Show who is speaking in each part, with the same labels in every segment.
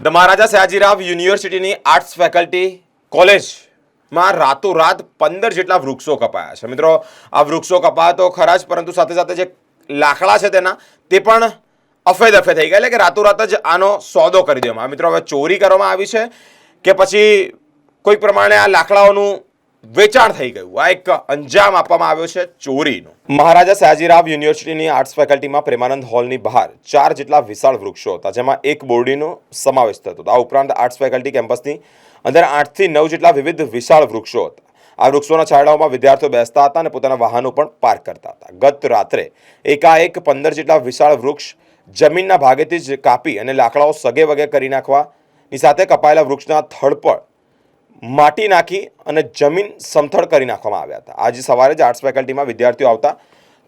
Speaker 1: The Maharaja Sayajirao યુનિવર્સિટીની arts faculty કોલેજમાં રાતોરાત પંદર જેટલા વૃક્ષો કપાયા છે મિત્રો, આ વૃક્ષો કપાયા તો ખરા જ, પરંતુ સાથે સાથે જે લાકડા છે તેના, તે પણ અફે દફે થઈ ગયા એટલે કે રાતોરાત જ આનો સોદો કરી દેવામાં. મિત્રો, હવે ચોરી કરવામાં આવી છે કે પછી કોઈ પ્રમાણે આ લાકડાઓનું વેચાણ થઈ ગયું. આ એક અંજામ આપવામાં આવ્યો છે ચોરીનો. મહારાજા સયાજીરાવ યુનિવર્સિટીની આર્ટ્સ ફેકલ્ટીમાં પ્રેમાનંદ હોલની બહાર ચાર જેટલા વિશાળ વૃક્ષો હતા, જેમાં એક બોરડીનો સમાવેશ થતો હતો. આ ઉપરાંત આર્ટ્સ ફેકલ્ટી કેમ્પસની અંદર આઠથી નવ જેટલા વિવિધ વિશાળ વૃક્ષો હતા. આ વૃક્ષોના છાંયડાઓમાં વિદ્યાર્થીઓ બેસતા હતા અને પોતાના વાહનો પણ પાર્ક કરતા હતા. ગત રાત્રે એકાએક પંદર જેટલા વિશાળ વૃક્ષ જમીનના ભાગેથી જ કાપી અને લાકડાઓ સગે વગે કરી નાખવાની સાથે કપાયેલા વૃક્ષના થડ પર માટી નાખી અને જમીન સમથળ કરી નાખવામાં આવ્યા હતા. આજે સવારે જ આર્ટ્સ ફેકલ્ટીમાં વિદ્યાર્થીઓ આવતા.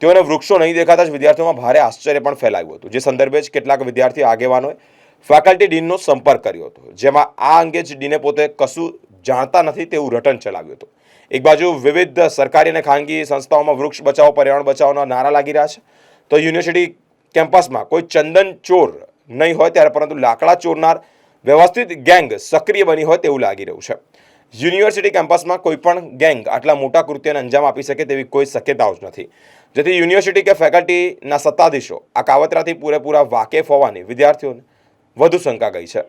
Speaker 1: તેઓને વૃક્ષો નહીં દેખાતા જ વિદ્યાર્થીઓમાં ભારે આશ્ચર્ય પણ ફેલાયું હતું. જે સંદર્ભે જ કેટલાક વિદ્યાર્થીઓ આગેવાનોએ ફેકલ્ટી ડીનનો સંપર્ક કર્યો હતો. જેમાં આ અંગે જ ડીને પોતે કશું જાણતા નથી તેવું રટન ચલાવ્યું હતું. એક બાજુ વિવિધ સરકારી અને ખાનગી સંસ્થાઓમાં વૃક્ષ બચાવો, પર્યાવરણ બચાવના નારા લાગી રહ્યા છે. તો યુનિવર્સિટી કેમ્પસમાં કોઈ ચંદન ચોર નહીં હોય ત્યારે પરંતુ લાકડા ચોરનાર વ્યવસ્થિત ગેંગ સક્રિય બની હોય તેવું લાગી રહ્યું છે. યુનિવર્સિટી કેમ્પસમાં કોઈ પણ ગેંગ આટલા મોટા કૃત્યને અંજામ આપી શકે તેવી કોઈ શક્યતાઓ જ નથી. જેથી યુનિવર્સિટી કે ફેકલ્ટીના સત્તાધીશો આ કાવતરાથી પૂરેપૂરા વાકેફ હોવાની વિદ્યાર્થીઓને વધુ શંકા ગઈ છે.